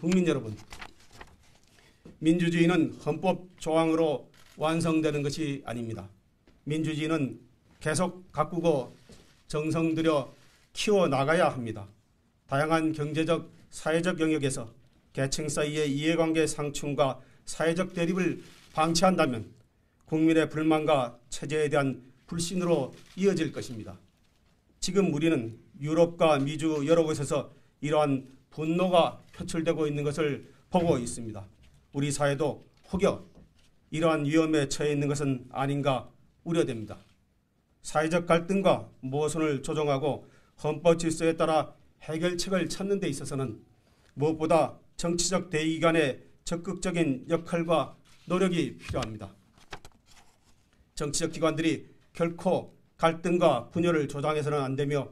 국민 여러분, 민주주의는 헌법 조항으로 완성되는 것이 아닙니다. 민주주의는 계속 가꾸고 정성 들여 키워 나가야 합니다. 다양한 경제적, 사회적 영역에서 계층 사이의 이해관계 상충과 사회적 대립을 방치한다면 국민의 불만과 체제에 대한 불신으로 이어질 것입니다. 지금 우리는 유럽과 미주 여러 곳에서 이러한 분노가 표출되고 있는 것을 보고 있습니다. 우리 사회도 혹여 이러한 위험에 처해 있는 것은 아닌가 우려됩니다. 사회적 갈등과 모순을 조정하고 헌법 질서에 따라 해결책을 찾는 데 있어서는 무엇보다 정치적 대의 간의 적극적인 역할과 노력이 필요합니다. 정치적 기관들이 결코 갈등과 분열을 조장해서는 안 되며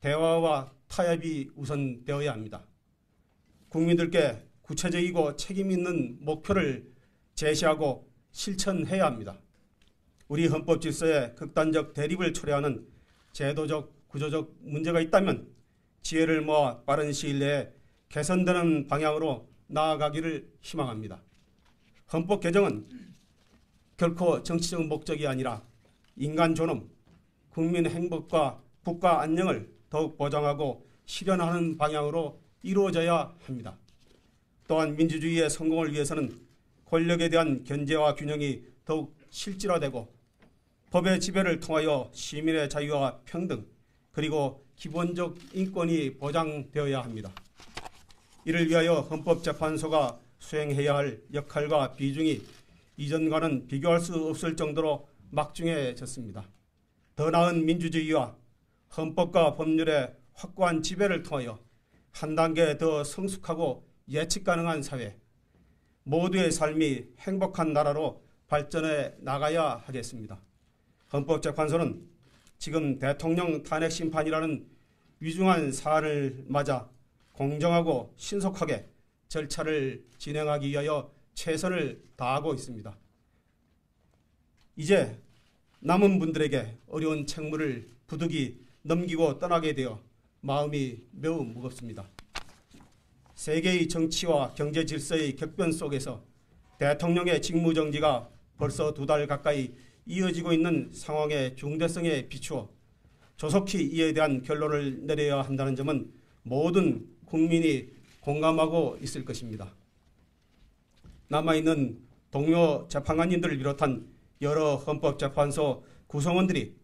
대화와 타협이 우선되어야 합니다. 국민들께 구체적이고 책임 있는 목표를 제시하고 실천해야 합니다. 우리 헌법 질서에 극단적 대립을 초래하는 제도적, 구조적 문제가 있다면 지혜를 모아 빠른 시일 내에 개선되는 방향으로 나아가기를 희망합니다. 헌법 개정은 결코 정치적 목적이 아니라 인간 존엄, 국민 행복과 국가 안녕을 더욱 보장하고 실현하는 방향으로 이루어져야 합니다. 또한 민주주의의 성공을 위해서는 권력에 대한 견제와 균형이 더욱 실질화되고 법의 지배를 통하여 시민의 자유와 평등 그리고 기본적 인권이 보장되어야 합니다. 이를 위하여 헌법재판소가 수행해야 할 역할과 비중이 이전과는 비교할 수 없을 정도로 막중해졌습니다. 더 나은 민주주의와 헌법과 법률의 확고한 지배를 통하여 한 단계 더 성숙하고 예측 가능한 사회, 모두의 삶이 행복한 나라로 발전해 나가야 하겠습니다. 헌법재판소는 지금 대통령 탄핵 심판이라는 위중한 사안을 맞아 공정하고 신속하게 절차를 진행하기 위하여 최선을 다하고 있습니다. 이제 남은 분들에게 어려운 책무를 부득이 넘기고 떠나게 되어 마음이 매우 무겁습니다. 세계의 정치와 경제 질서의 격변 속에서 대통령의 직무정지가 벌써 두 달 가까이 이어지고 있는 상황의 중대성에 비추어 조속히 이에 대한 결론을 내려야 한다는 점은 모든 국민이 공감하고 있을 것입니다. 남아있는 동료 재판관님들을 비롯한 여러 헌법재판소 구성원들이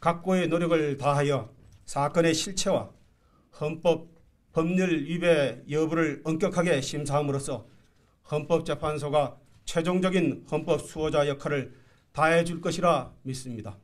각고의 노력을 다하여 사건의 실체와 헌법 법률 위배 여부를 엄격하게 심사함으로써 헌법재판소가 최종적인 헌법 수호자 역할을 다해 줄 것이라 믿습니다.